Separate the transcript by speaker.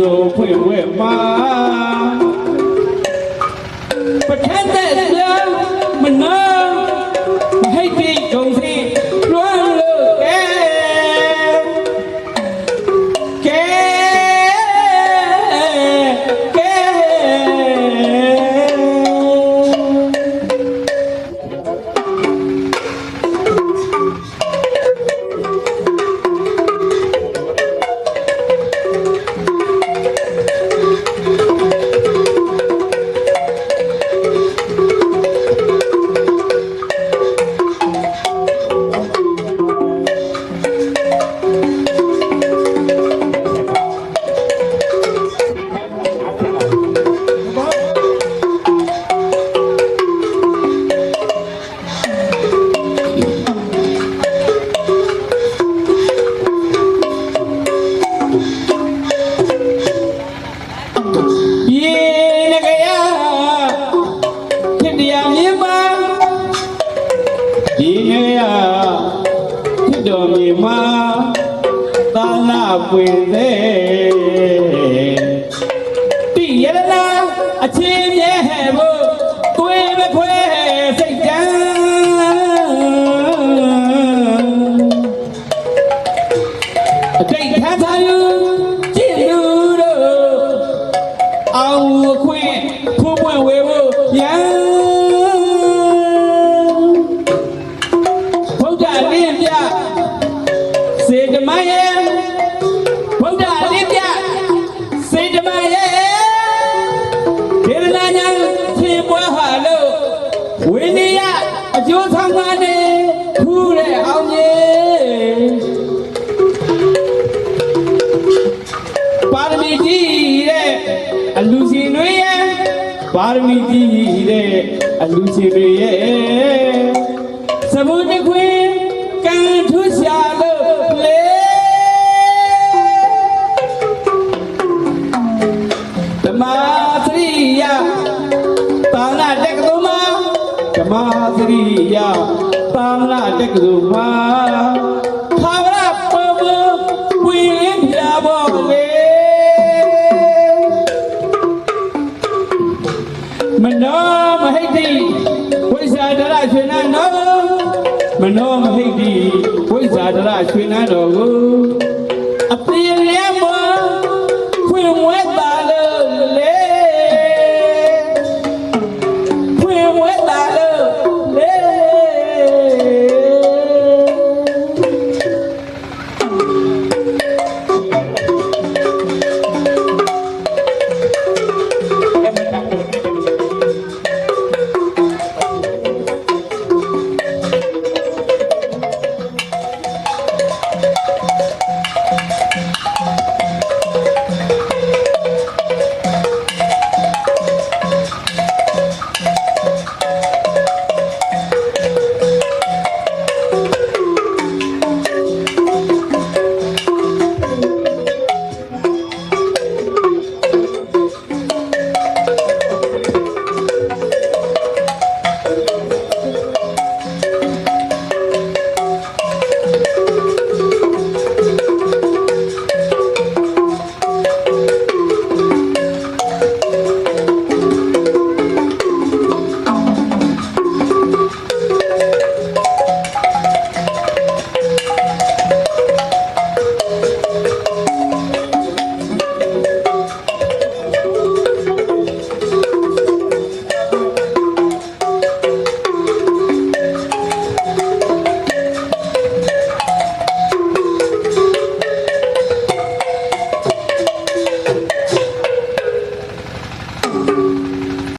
Speaker 1: မြတ်ပူဇော် ရေနကရဖြစ်တော်မြင်ပါသာနာပွင့်သေးတိရတနာအချင်းမြဲ နေထူးတဲ့အောင်ကြီးပါရမီကြီးတဲ့အလူရှင်တွေရဲ့ပါရမီကြီးတဲ့အလူရှင်တွေရဲ့သဘုတခွေကံထူးရှာလို့လေဓမ္မသရိယတာနာတက္ကသိုလ်မှာဓမ္မသရိယ တာနာတက္ကသိုလ်မှာသာဝရပေါ်ပေါ်ဝိရင်းပြပေါ်လေမနောမဟိတ်တိဝိဇာဒရရွှေနန်းတော်မနောမဟိတ်တိဝိဇာဒရရွှေနန်းတော်ကိုအပြည့်ရမ